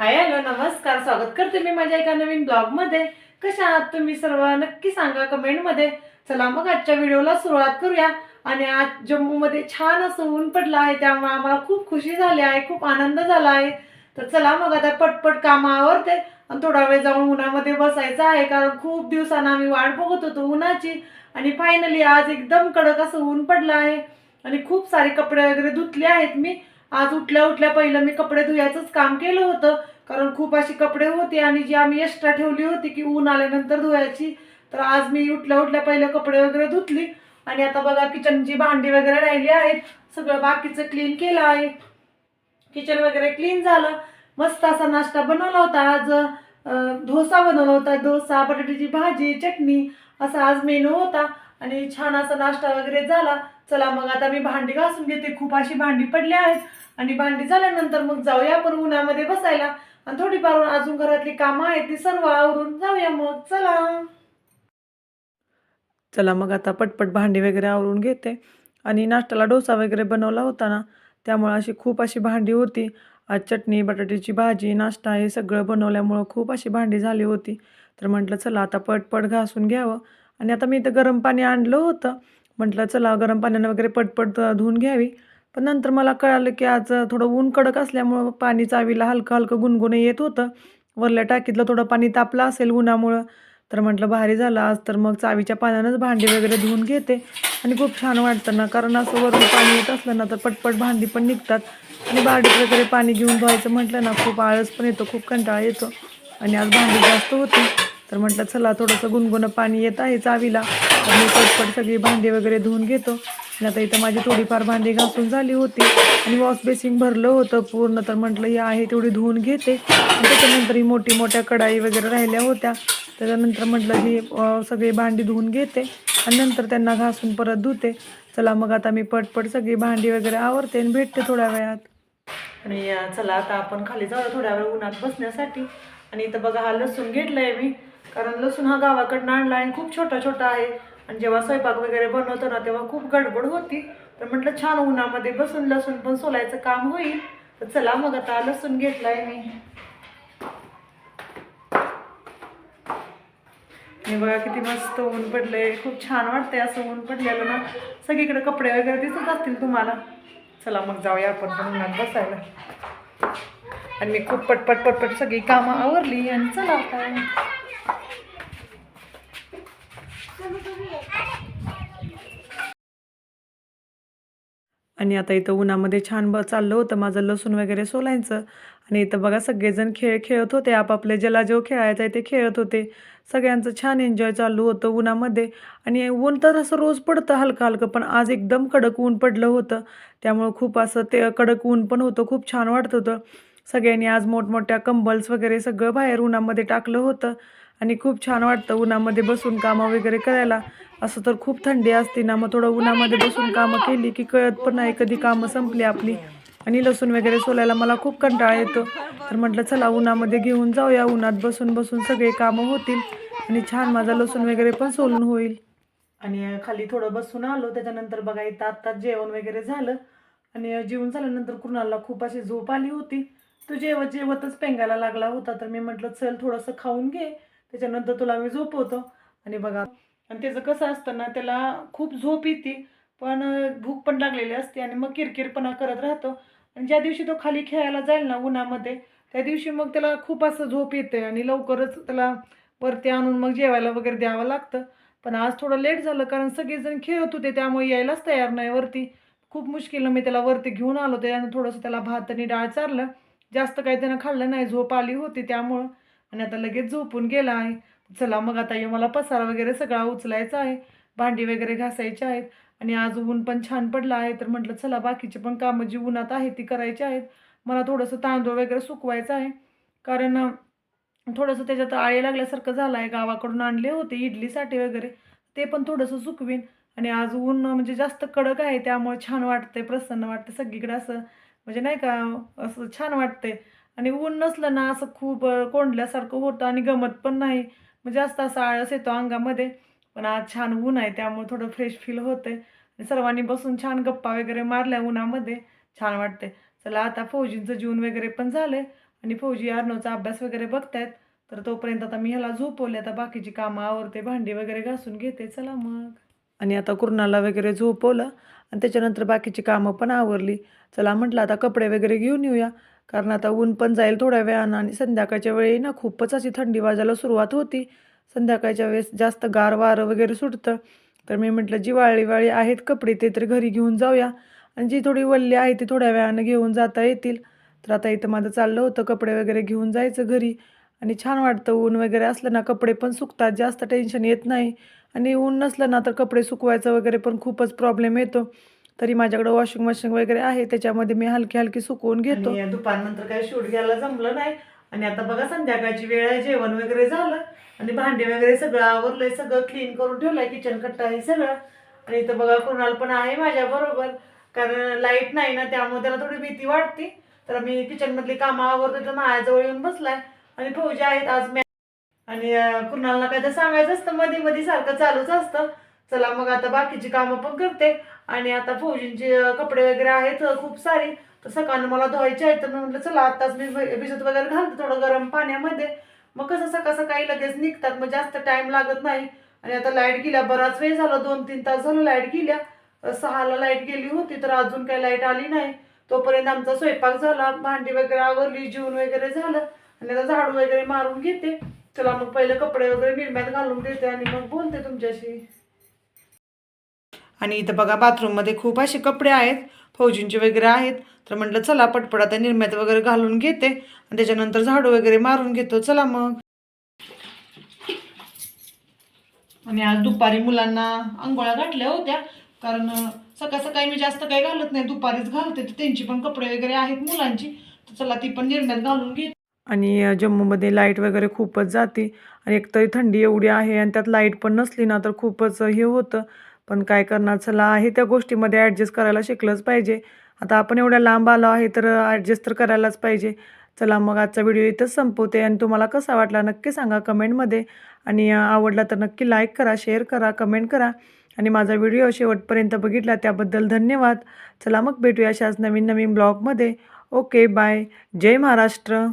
Hi hello नमस्कार स्वागत करते मी माझ्या एका नवीन ब्लॉगमध्ये. कशा आहात तुम्ही सर्व? नक्की सांगा कमेंटमध्ये. चला मग आजच्या व्हिडिओला सुरुवात करूया. आणि आज जम्मूमध्ये छान असं ऊन पडलं आहे त्यामुळे आम्हाला खूप खुशी झाली आहे खूप आनंद झाला आहे. तर चला मग आता पटपट कामं आवरते आणि थोडा वेळ जाऊन उन्हामध्ये बसायचं आहे कारण खूप दिवसांना आम्ही वाट बघत होतो उन्हाची. आणि फायनली आज एकदम कडक असं ऊन पडलं आहे. आणि खूप सारे कपडे वगैरे धुतले आहेत मी. आज उठल्या उठल्या पहिलं मी कपडे धुयाचंच काम केलं होतं. कारण खूप अशी कपडे होते आणि जी आम्ही एक्स्ट्रा ठेवली होती की ऊन आल्यानंतर धुवायची. तर आज मी उठल्या उठल्या पहिलं कपडे वगैरे धुतली. आणि आता बघा किचनची भांडी वगैरे राहिली आहेत. सगळं बाकीचं क्लीन केलं आहे. किचन वगैरे क्लीन झालं. मस्त असा नाश्ता बनवला होता. आज डोसा बनवला होता. डोसा बटाट्याची भाजी चटणी असा आज मेनू होता. आणि छान असा नाश्ता वगैरे झाला. चला मग आता मी भांडी घासून घेते. खूप अशी भांडी पडली आहेत. आणि भांडी झाल्यानंतर मग जाऊया आपण उन्हामध्ये बसायला. आणि थोडीफार अजून घरातली कामं आहेत ती सर्व आवरून जाऊया मग. चला. चला मग आता पटपट भांडी वगैरे आवरून घेते. आणि नाश्त्याला डोसा वगैरे बनवला होता ना त्यामुळं अशी खूप अशी भांडी होती. आज चटणी बटाट्याची भाजी नाश्ता हे सगळं बनवल्यामुळं खूप अशी भांडी झाली होती. तर म्हटलं चला आता पटपट घासून घ्यावं. आणि आता मी इथं गरम पाणी आणलं होतं. म्हटलं चला गरम पाण्यानं वगैरे पटपट धुवून घ्यावी. पण नंतर मला कळालं की आज थोडं ऊन कडक असल्यामुळं पाणी चावीला हलकं हलकं गुणगुणं येत होतं. वरल्या टाकीतलं थोडं पाणी तापलं असेल उन्हामुळं. तर म्हटलं भारी झालं आज तर मग चावीच्या पाण्यानंच भांडी वगैरे धुवून घेते. आणि खूप छान वाटतं ना कारण असं वरून पाणी येत असलं ना तर पटपट भांडी पण निघतात. आणि बारडीत वगैरे पाणी घेऊन धुवायचं म्हटलं ना खूप आळस पण येतो खूप कंटाळा येतो. आणि आज भांडी जास्त होती. तर म्हटलं चला थोडंसं गुणगुणं पाणी येत आहे चावीला. मी पटपट सगळी भांडी वगैरे धुवून घेतो. आणि आता इथं माझी थोडीफार भांडी घासून झाली होती. आणि वॉश बेसिंग भरलं होतं पूर्ण. तर म्हटलं ही आहे तेवढी धुवून घेते. आणि त्याच्यानंतर ही मोठी मोठ्या कढाई वगैरे राहिल्या होत्या. त्याच्यानंतर म्हटलं ही सगळी भांडी धुवून घेते. आणि नंतर त्यांना घासून परत धुते. चला मग आता मी पटपट सगळी भांडी वगैरे आवरते आणि भेटते थोड्या वेळात. आणि चला आता आपण खाली जाऊ थोड्या वेळ उन्हात बसण्यासाठी. आणि इथं बघा हा लसूण घेतलाय मी. कारण लसूण हा गावाकडनं आणला आणि खूप छोटा छोटा आहे. आणि जेव्हा स्वयंपाक वगैरे बनवतो ना तेव्हा खूप गडबड होती. तर म्हटलं छान उन्हामध्ये बसून लसूण पण सोलायचं काम होईल. तर चला मग आता लसूण घेतलाय मी. हे बघा किती मस्त ऊन पडलंय. खूप छान वाटतंय असं ऊन पडलेलं ना. सगळीकडे कपडे वगैरे दिसत असतील तुम्हाला. चला मग जाऊया आपण पण उन्हात बसायला. आणि मी खूप पटपट पटपट सगळी कामं आवरली आणि चला आता. आणि आता इथं उन्हामध्ये छान ब चाललं होतं माझं लसूण वगैरे सोलायचं. आणि इथं बघा सगळेजण खेळ खेळत होते आपापले ज्याला जो खेळायचा आहे ते खेळत होते. सगळ्यांचं छान एन्जॉय चालू होतं उन्हामध्ये. आणि ऊन तर असं रोज पडतं हलकं हलकं पण आज एकदम कडक ऊन पडलं होतं. त्यामुळं खूप असं ते कडक ऊन पण होतं खूप छान वाटत होतं. सगळ्यांनी आज मोठमोठ्या कंबल्स वगैरे सगळं बाहेर उन्हामध्ये टाकलं होतं. आणि खूप छान वाटतं उन्हामध्ये बसून कामं वगैरे करायला. असं तर खूप थंडी असते ना मग थोडं उन्हामध्ये बसून कामं केली की कळत पण नाही कधी कामं संपली आपली. आणि लसूण वगैरे सोलायला मला खूप कंटाळा येतो. तर म्हटलं चला उन्हामध्ये घेऊन जाऊया. उन्हात बसून बसून सगळे कामं होतील आणि छान माझा लसूण वगैरे पण सोलून होईल. आणि खाली थोडं बसून आलो. त्याच्यानंतर बघा इथं आत्ताच जेवण वगैरे झालं. आणि जेवण झाल्यानंतर कुणाला खूप अशी झोप आली होती. तो जेवत जेवतच पेंगायला लागला होता. तर मी म्हटलं चल थोडंसं खाऊन घे. त्याच्यानंतर तुला मी झोपवतो. आणि बघा आणि त्याचं कसं असतं ना त्याला खूप झोप येते पण भूक पण लागलेली असते आणि मग किरकिरपणा करत राहतो. आणि ज्या दिवशी तो खाली खेळायला जाईल ना उन्हामध्ये त्या दिवशी मग त्याला खूप असं झोप येते आणि लवकरच त्याला वरती आणून मग जेवायला वगैरे द्यावं लागतं. पण आज थोडं लेट झालं कारण सगळेजण खेळत होते त्यामुळे यायलाच तयार नाही वरती. खूप मुश्किलनं मी त्याला वरती घेऊन आलो त्यानं थोडंसं त्याला भात आणि डाळ चारलं. जास्त काही त्यानं खाल्लं नाही झोप आली होती त्यामुळं. आणि आता लगेच झोपून गेला आहे. चला मग आता ये मला पसारा वगैरे सगळा उचलायचा आहे. भांडी वगैरे घासायची आहेत. आणि आज ऊन पण छान पडलं आहे. तर म्हटलं चला बाकीचे पण कामं जी उन्हात आहेत ती करायची आहेत. मला थोडंसं तांदूळ वगैरे सुकवायचं आहे. कारण थोडंसं त्याच्यात आळे लागल्यासारखं झालं आहे. गावाकडून आणले होते इडलीसाठी वगैरे. ते पण थोडंसं सुकवीन. आणि आज ऊन म्हणजे जास्त कडक आहे. त्यामुळे छान वाटते प्रसन्न वाटतं सगळीकडे असं. म्हणजे नाही का असं छान वाटते आणि ऊन नसलं ना असं खूप कोंडल्यासारखं होतं आणि गमत पण नाही. म्हणजे जास्त असा आळस येतो अंगामध्ये. पण आज छान ऊन आहे त्यामुळे थोडं फ्रेश फील होते आणि सर्वांनी बसून छान गप्पा वगैरे मारल्या उन्हामध्ये. छान वाटते चला आता फौजींचं जीवन वगैरे पण झालं आणि फौजी अर्णवचा अभ्यास वगैरे बघतायत. तर तोपर्यंत आता मी ह्याला झोपवले. आता बाकीची कामं आवरते. भांडी वगैरे घासून घेते. चला मग. आणि आता कुर्णाला वगैरे झोपवलं. आणि त्याच्यानंतर बाकीची कामं पण आवरली. चला म्हटलं आता कपडे वगैरे घेऊन येऊया. कारण आता ऊन पण जाईल थोड्या वेळानं आणि संध्याकाळच्या वेळी ना खूपच अशी थंडी वाजायला सुरुवात होती. संध्याकाळच्या वेळेस जास्त गार वारं वगैरे सुटतं. तर मी म्हटलं जी वाळी वाळी आहेत कपडे ते तर घरी घेऊन जाऊया. आणि जी थोडी वल्ली आहे ती थोड्या वेळानं घेऊन जाता येतील. तर आता इथं माझं चाललं होतं कपडे वगैरे घेऊन जायचं घरी. आणि छान वाटतं ऊन वगैरे असलं ना कपडे पण सुकतात. जास्त टेन्शन येत नाही. आणि ऊन नसलं ना तर कपडे सुकवायचं वगैरे पण खूपच प्रॉब्लेम येतो. तरी माझ्याकडे वॉशिंग मशीन वगैरे आहे त्याच्यामध्ये मी हलकी हलकी सुकवून घेतो. दुपारनंतर काही शूट घ्यायला जमलं नाही. आणि आता बघा संध्याकाळची वेळ आहे जेवण वगैरे झालं. आणि भांडे वगैरे सगळं आवरलंय सगळं क्लीन करून ठेवलंय किचन कट्टा आहे सगळं. आणि इथं बघा कुणाल पण आहे माझ्या बरोबर. कारण लाइट नाही ना त्यामुळे त्याला थोडी भीती वाटते. तर मी किचन मधली कामं आवरते तर माझ्याजवळ येऊन बसलाय. आणि फौजी आहेत आज आणि कुणाला काय तर सांगायचं असतं मध्ये मध्ये सारखं चालूच असतं. चला मग आता बाकीची कामं पण करते. आणि आता फौजींचे कपडे वगैरे आहेत खूप सारे. तर सकाळनं मला धुवायचे आहेत. तर मी म्हटलं चला आताच मी भिजत वगैरे घालते थोडं गरम पाण्यामध्ये. मग कसं सकाळ सकाळी लगेच निघतात. मग जास्त टाइम लागत नाही. आणि आता लाइट गेल्या बराच वेळ झाला. दोन तीन तास झालं लाइट गेल्या. सहाला लाइट गेली होती तर अजून काही लाइट आली नाही. तोपर्यंत आमचा स्वयंपाक झाला. भांडी वगैरे आवरली जेवण वगैरे झालं. आणि आता झाडू वगैरे मारून घेते. चला मग पहिले कपडे वगैरे निर्म्यात घालून देते आणि मग बोलते तुमच्याशी. आणि इथं बघा बाथरूममध्ये खूप असे कपडे आहेत फौजींचे वगैरे आहेत. तर म्हटलं चला पटपट आता निर्म्यात वगैरे घालून घेते. आणि त्याच्यानंतर झाडू वगैरे मारून घेतो. चला मग. आणि आज दुपारी मुलांना आंघोळ्या घातल्या होत्या. कारण सकाळ सकाळी मी जास्त काही घालत नाही. दुपारीच घालते. तर त्यांची पण कपडे वगैरे आहेत मुलांची. तर चला ती पण निर्म्यात घालून घेते. आणि जम्मूमध्ये लाइट वगैरे खूपच जाते आणि एकतरी थंडी एवढी आहे आणि त्यात लाइट पण नसली ना तर खूपच हे होतं. पण काय करणार चला आहे त्या गोष्टीमध्ये ॲडजस्ट करायला शिकलंच पाहिजे. आता आपण एवढ्या लांब आलो आहे तर ॲडजस्ट तर करायलाच पाहिजे. चला मग आजचा व्हिडिओ इथंच संपवते आणि तुम्हाला कसा वाटला नक्की सांगा कमेंटमध्ये. आणि आवडला तर नक्की लाईक करा शेअर करा कमेंट करा. आणि माझा व्हिडिओ शेवटपर्यंत बघितला त्याबद्दल धन्यवाद. चला मग भेटूया अशाच नवीन नवीन ब्लॉगमध्ये. Okay bye. जय महाराष्ट्र.